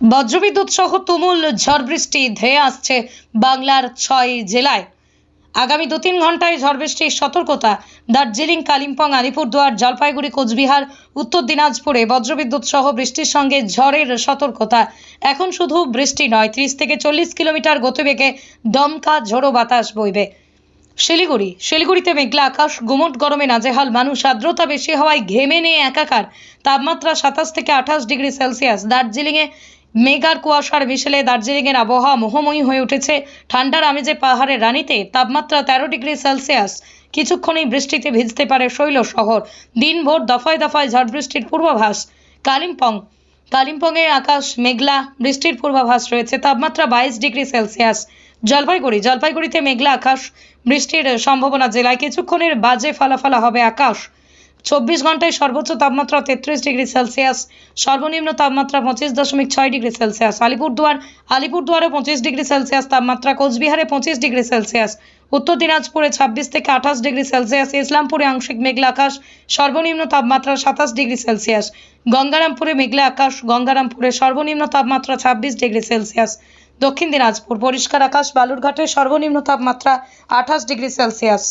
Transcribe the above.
বজ্রবিদ্যুৎ সহ তুমুল ঝড় বৃষ্টি ধেয়ে আসছে বাংলার ছয় জেলায়। আগামী দু তিন ঘন্টায় ঝড় বৃষ্টির সতর্কতা, দার্জিলিং, কালিম্পং, আলিপুরদুয়ার, জলপাইগুড়ি, কোচবিহার, উত্তর দিনাজপুরে বজ্রবিদ্যুৎ সহ বৃষ্টির সঙ্গে ঝড়ের সতর্কতা। এখন শুধু বৃষ্টি নয়, ত্রিশ থেকে চল্লিশ কিলোমিটার গতিবেগে দমকা ঝোড়ো বাতাস বইবে। শিলিগুড়ি, শিলিগুড়িতে মেঘলা আকাশ, গুমট গরমে নাজেহাল মানুষ, আর্দ্রতা বেশি হওয়ায় ঘেমে নিয়ে একাকার। তাপমাত্রা সাতাশ থেকে আঠাশ ডিগ্রি সেলসিয়াস। দার্জিলিংয়ে মেঘার কুয়াশার মিশেলে দার্জিলিংয়ের আবহাওয়া মোহময়ী হয়ে উঠেছে। ঠান্ডার আমেজে পাহাড়ের রানীতে তাপমাত্রা তেরো ডিগ্রি সেলসিয়াস। কিছুক্ষণেই বৃষ্টিতে ভিজতে পারে শৈল শহর। দিনভর দফায় দফায় ঝড় বৃষ্টির পূর্বাভাস। কালিম্পং। কালিম্পংয়ে আকাশ মেঘলা, বৃষ্টির পূর্বাভাস রয়েছে। তাপমাত্রা বাইশ ডিগ্রি সেলসিয়াস। জলপাইগুড়ি। জলপাইগুড়িতে মেঘলা আকাশ। বৃষ্টির সম্ভাবনা জেলায় কিছুক্ষণের বাজে ফালাফালা হবে আকাশ। চব্বিশ ঘন্টায় সর্বোচ্চ তাপমাত্রা তেত্রিশ ডিগ্রি সেলসিয়াস, সর্বনিম্ন তাপমাত্রা পঁচিশ দশমিক ছয় ডিগ্রি সেলসিয়াস। আলিপুরদুয়ার, আলিপুরদুয়ারে পঁচিশ ডিগ্রি সেলসিয়াস, তাপমাত্রা কোচবিহারে পঁচিশ ডিগ্রি সেলসিয়াস। উত্তর দিনাজপুরে ছাব্বিশ থেকে আঠাশ ডিগ্রি সেলসিয়াস, ইসলামপুরে আংশিক মেঘলা আকাশ, সর্বনিম্ন তাপমাত্রা সাতাশ ডিগ্রি সেলসিয়াস। গঙ্গারামপুরে মেঘলা আকাশ, গঙ্গারামপুরে সর্বনিম্ন তাপমাত্রা ছাব্বিশ ডিগ্রি সেলসিয়াস। দক্ষিণ দিনাজপুর, পরিষ্কার আকাশ, বালুরঘাটে সর্বনিম্ন তাপমাত্রা আঠাশ ডিগ্রি সেলসিয়াস।